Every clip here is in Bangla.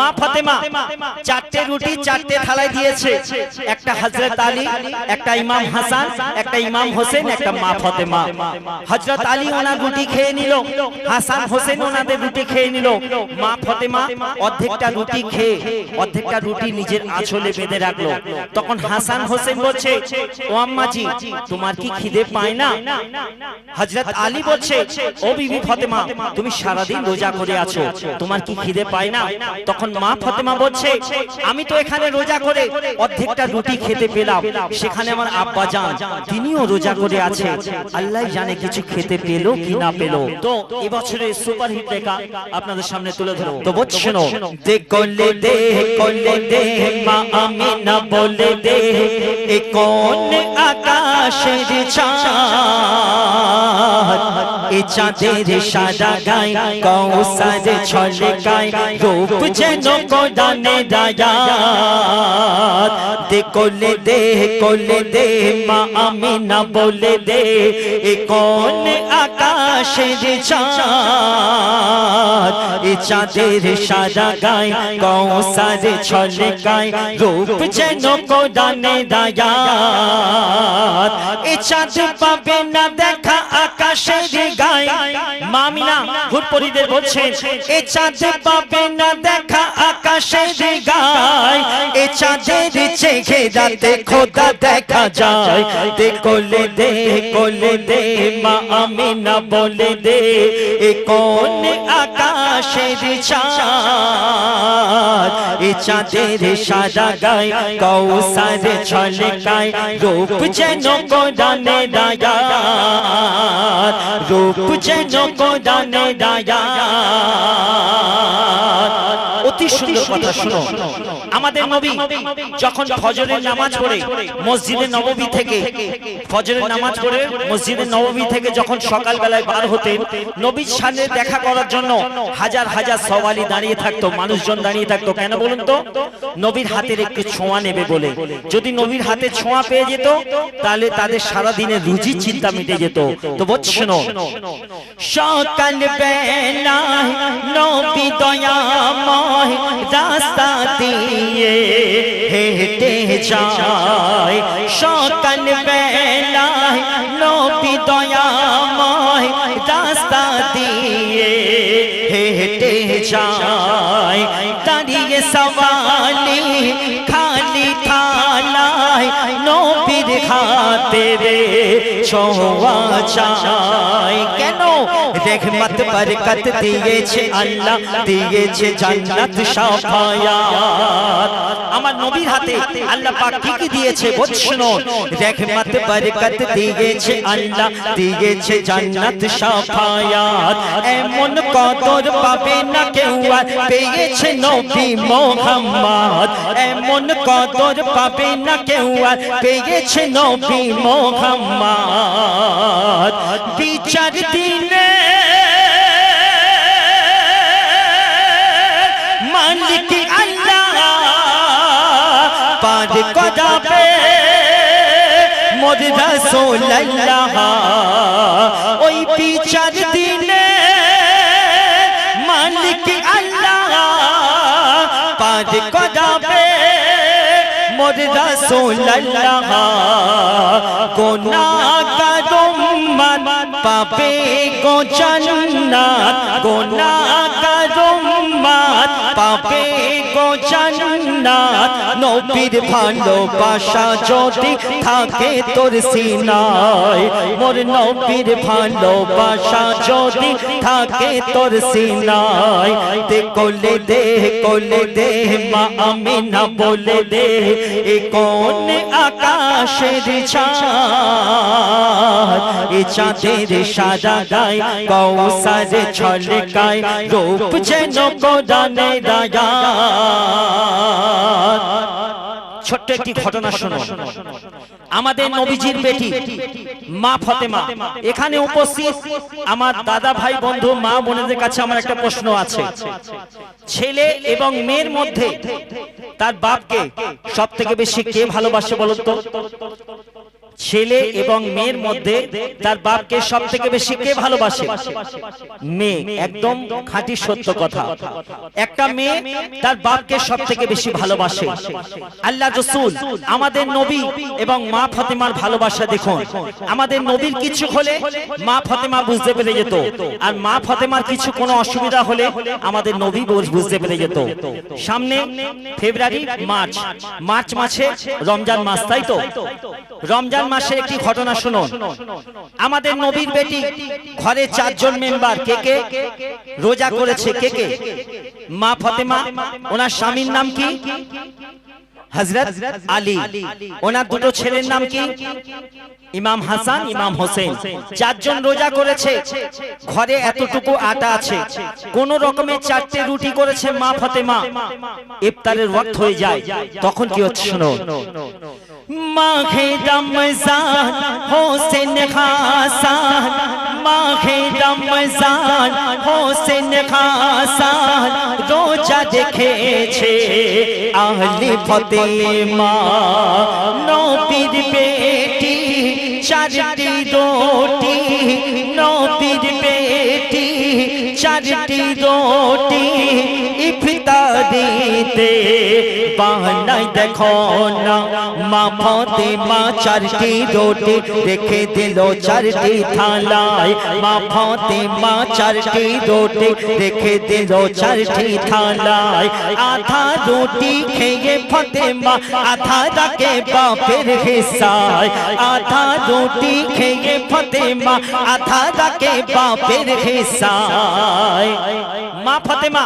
মা ফাতেমা চারটে রুটি চারটে থালায় দিয়েছে। একটা হযরত আলী, একটা ইমাম হাসান, একটা ইমাম হোসেন, একটা মা ফাতেমা। হযরত আলী ওনার রুটি খেয়ে নিল, হাসান হোসেন ওনাদের রুটি খেয়ে নিল। মা ফাতেমা অর্ধেকটা রুটি খেয়ে, অর্ধেকটা রুটি নিজের আঁচলে বেঁধে রাখল। তখন হাসান হোসেন বলছে, ও আম্মাজি, তোমার কি খিদে পায় না? হযরত আলী বলছে, ও বিবি ফাতেমা, তুমি সারাদিন রোজা করে আছো, তোমার কি খিদে পায় না? তখন মা ফাতেমা বলছে, আমি তো এখানে রোজা করে অর্ধেকটা রুটি খেতে পেলাম। সেখানে আমার আব্বা যান, তিনিও রোজা করে আছে। আল্লাহ জানে কিছু খেতে পেল কি না পেল। তো এবছরের সুপারহিট লেখা আপনাদের সামনে তুলে ধরো। তো বলছেন দে কোলে দে কোলে দে মা আমিনা বলে দে এ কোন আকাশের চাঁদ? এ চাঁদের সাদা গায়, কৌসার ছলে গায় রূপ যেন কোদানে দায়াত। দে কোলে দে কোলে দে, মা আমিনা বলে দে, এ কোন আকাশের চাঁদ? এ চাঁদের সাদা গায়, কৌসার ছলে গায়, রূপ যেন কোদানে দায়াত। এ চাঁদ পাবে না দেখা আকাশের গায়। মামিনা হুরপরিদের বলছেন, এ চাঁদ পাবে না দেখা আকাশের গায়। এ চাঁদের চেখে রাতে খোদা দেখা যায়। দে কোলে দে কোলে দে মা আমিনা বলে দে। এ কোন আকাশের চাঁদ এ চাঁদের সাদা গায় কৌসার ছলে গায় রূপ যেন কোদানে দায়াত রূপ যেন কোদানে অতি সুন্দর কথা শুনো। আমাদের নবী যখন ফজরের নামাজ পড়ে মসজিদে নববী থেকে ফজরের নামাজ পড়ে মসজিদে নববী থেকে যখন সকাল বার হতেন নবীর সামনে দেখা করার জন্য হাজার হাজার সওয়ালি দাঁড়িয়ে থাকতো মানুষজন দাঁড়িয়ে থাকতো। কেন বলুন তো? নবীর হাতের একটু ছোঁয়া নেবে বলে। যদি নবীর হাতে ছোঁয়া পেয়ে যেত তাহলে তাদের সারা দিনের রুজি চিন্তা মিটে যেত। তো বলছো সকাল বেলায় নবী দয়াময় রাস্তা দিয়ে হেঁটে যায়। সকাল বেলায় নবী দয়াময় রাস্তা দিয়ে হেঁটে যায়। দাঁড়িয়ে সবালি খালি হাতে রে চাই। কেন? বরকত দিয়েছে আল্লাহ, দিয়েছে জান্নাত আমার নবীর হাতে আল্লাহ পাক কি কি দিয়েছে বলছেন রহমত বরকত দিয়েছে আল্লাহ, দিয়েছে জান্নাত সাফায়াত। এমন কদর পাবে না কেউ আর পেয়েছে নবী মোহাম্মদ। এমন কদর পাবে না কেউ আর পেয়েছে নবী মোহাম্মদ। বিচার দিনে মালিক আল্লাহ পার করাবে মোর রাসূলুল্লাহ ওই বিচার দিনে মোর রাসূলুল্লাহ গুনাহগার উম্মত পাবে গো জান্নাত। গুনাহগার উম্মত পাবে গো জান্নাত। নবীর ভালোবাসা যদি থাকে তোর সিনায়, মোর নবীর ভালোবাসা যদি থাকে তোর সিনায়। দে কোলে দে কোলে দে, মা আমিনা বলে দে, এ কোন আকাশের চাঁদ এ চাঁদের সাদা গায় কৌসার ছলে গায় রূপ যেন কোদানে দায়া ছোট্ট একটি ঘটনা শোনো। আমাদের নবীজির বেটি মা ফতেমা। এখানে উপস্থিত আমার দাদা ভাই বন্ধু মা বোনদের কাছে আমার একটা প্রশ্ন আছে। ছেলে এবং মেয়ের মধ্যে তার বাপকে সব থেকে বেশি কে ভালোবাসে বলুন তো ছেলে এবং মেয়ের মধ্যে তার বাপকে সব থেকে বেশি কে ভালোবাসে? মেয়ে একদম খাঁটি সত্য কথা। একটা মেয়ে তার বাপকে সব থেকে বেশি ভালোবাসে। আল্লাহ রসুল আমাদের নবী এবং মা ফতেমার ভালোবাসা দেখুন। আমাদের নবীর কিছু হলে মা ফতেমা বুঝতে পেরে যেত। আর মা ফতেমার কিছু কোনো অসুবিধা হলে আমাদের নবী বুঝ- বুঝতে পেরে যেত। সামনে ফেব্রুয়ারি মার্চ। মার্চ। মাসে রমজান মাস তাই তো রমজান মাসে একটি ঘটনা শুনুন। আমাদের নবীর বেটি ঘরে চারজন মেম্বার কে কে? রোজা করেছে কে কে? মা ফতেমা ওনার স্বামীর নাম কি? হজরত আলী। ওনার দুটো ছেলের নাম কি? ইমাম হাসান ইমাম হোসেন চারজন রোজা করেছে ঘরে এতটুকু আটা আছে। কোন রকমের চারটে রুটি করেছে মা ফতেমা। ইফতারের ওয়াক্ত হয়ে যায়। তখন কি হচ্ছে শোনো মাঘে রমজান হোসেন খাসান। মাঘে রমজান হোসেন খাসান। রোজা দেখেছে আহলে ফতেমা। নবীর বেটি চারটি রোটি নদীর বেটি চারটি রোটি ইফতারিতে বানাই দেখো না মা ফতেমা চারটি রোটি রেখে দিল চারটি থালায় মা ফতেমা চারটি রোটি রেখে দিল চারটি থালায় আধা রুটি খেয়ে ফতেমা আধা রাখে বাপের হিসায় আধা রুটি খেয়ে ফতেমা আধা রাখে বাপের হিসায় মা ফতেমা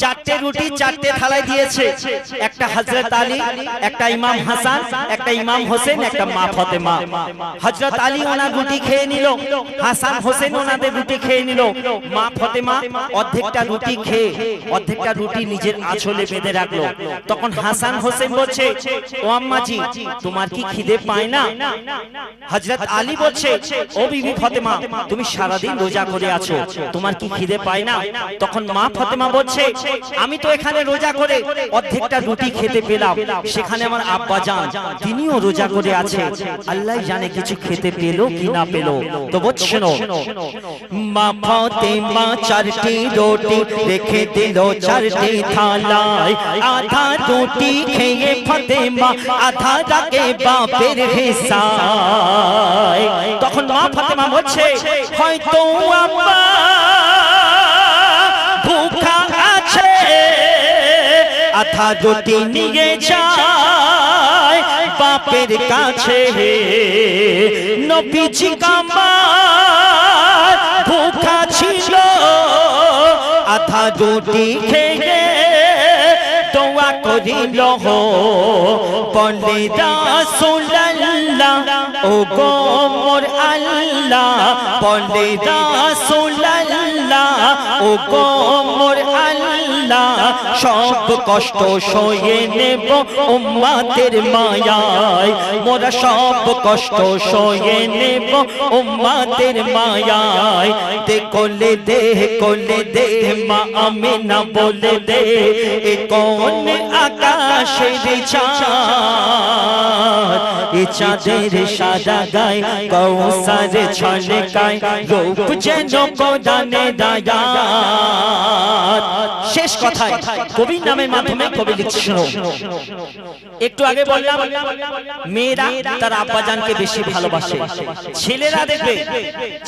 চারটে রুটি চারটে থালায় দিয়েছে। একটা হজরত আলী, একটা ইমাম হাসান, একটা ইমাম হোসেন, একটা মা ফতেমা। হজরত আলী ওনার রুটি খেয়ে নিল, হাসান হোসেন ওনাদের রুটি খেয়ে নিল। মা ফতেমা অর্ধেকটা রুটি খেয়ে, অর্ধেকটা রুটি নিজের আঁচলে বেঁধে রাখল। তখন হাসান হোসেন বলছে, ও আম্মাজি, তোমার কি খিদে পায় না? হজরত আলী বলছে, ও বিবি ফতেমা, তুমি সারাদিন রোজা করে আছো, তোমার কি খিদে পায় না? তখন মা ফতেমা বলছে, আমি তো এখানে রোজা করে অর্ধেকটা রুটি খেতে পেলাম। সেখানে আমার আব্বা যান, তিনিও রোজা করে আছে। আল্লাহ জানে কিছু খেতে পেল কি না পেল। তো বলছো মা ফতেমা চারটি রুটি রেখে দিল চারটি থালায়। আধা রুটি খেয়ে ফতেমা আধা রাখে বাপের হিসায়। তখন মা ফতেমা বলছে, হয়তো আব্বা আধা যদি নিয়ে যায়, বাপের কাছে নবীজি কামার ভুখা ছিল। আথা যদি খেয়ে দোয়া করিল হো বলে রাসূলুল্লাহ ও আল্লাহ ও আল্লাহ, সব কষ্ট সয়ে নেব উম্মাতের মায়ায়, মোরা সব কষ্ট সয়ে নেব উম্মাতের মায়ায়। দে কোলে দে কোলে দে, মা আমিনা বলে দে, এ কোন আকাশের চাঁদ এ চাঁদের সাদা গায়, কৌসার ছলকায় রূপ যেন কোদানে দায়াত শেষ কথায়, কবির নামের মাধ্যমে কবি লিখছিল একটু আগে বললাম, মেয়েরা তার আব্বাজানকে বেশি ভালোবাসে। ছেলেরা দেখবে,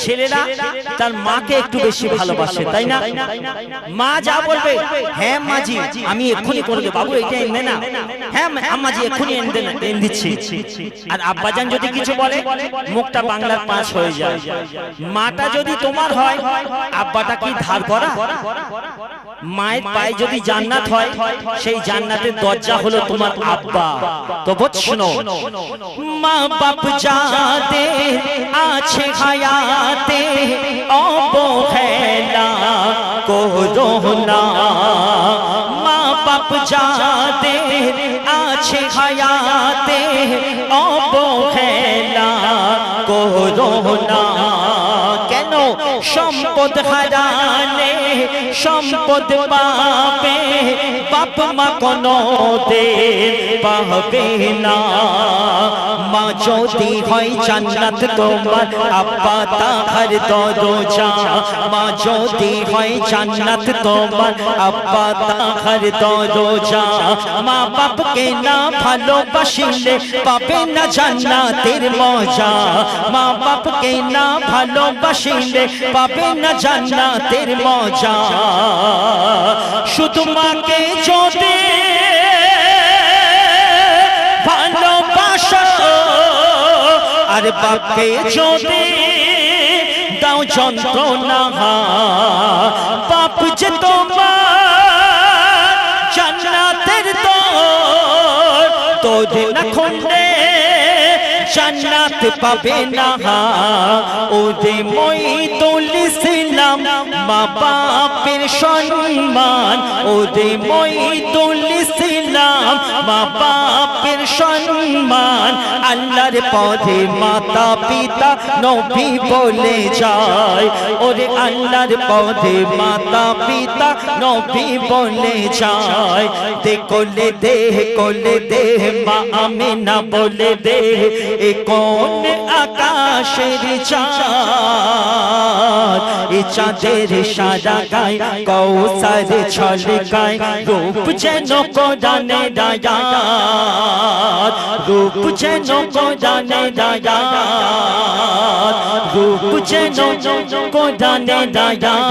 ছেলেরা তার মাকে একটু বেশি ভালোবাসে, তাই না? মা যা বলবে হ্যাঁ মাজি আমি এক্ষুনি করে বাবু, এটা এনে না। হ্যাঁ আর আব্বাজান যদি কিছু বলে, মুখটা বাংলার পাঁচ হয়ে যায়। মাটা যদি তোমার হয়, আব্বাটা কি ধার করা? মায়ের পায়ে যদি জান্নাত হয়, সেই জান্নাতের দরজা হলো তোমার আব্বা। তো মা বাপ যাতে আছে হায়াতে, অবহেলা না। বাপ যাতে আছে হায়াতে অবহেলা করো না। কেন সম্পদ হারালে সম্পদ পাবে, বাপ মা কোনো দিন পাবে না। মা যদি হয় জান্নাত তোমার, আব্বা তাহার দরজা। মা যদি হয় জান্নাত তোমার, আব্বা তাহার দরজা। মা বাপকে না ভালোবাসিলে পাবে না জান্নাতের মজা। মা বাপকে না ভালোবাসিলে পাবে না জান্নাতের মজা। শুধু মাকে যদি ভালোবাসো, আর বাপকে যদি দাও যন্ত্রণা, বাপ যে তোমার জান্নাতের তোর তোর না জান্নাত পাবে না। ওরে মই ইসলাম মা বাপের সম্মান। ওরে মই ইসলাম মা বাপের সম্মান। আল্লাহর পথে মাতা, পিতা, নবী বলে যায়। ওরে আল্লাহর পথে মাতা, পিতা, নবী বলে যায়। দে কোলে দে কোলে দে মা আমি না বলে দে, এ কোন আকাশের চাঁদ? এ চাঁদের সারা গায় কৌসার গায় রূপ যেন কোদানে দায়াত রূপ যেন কোদানে দায়াত রূপ যেন কোদানে দায়াত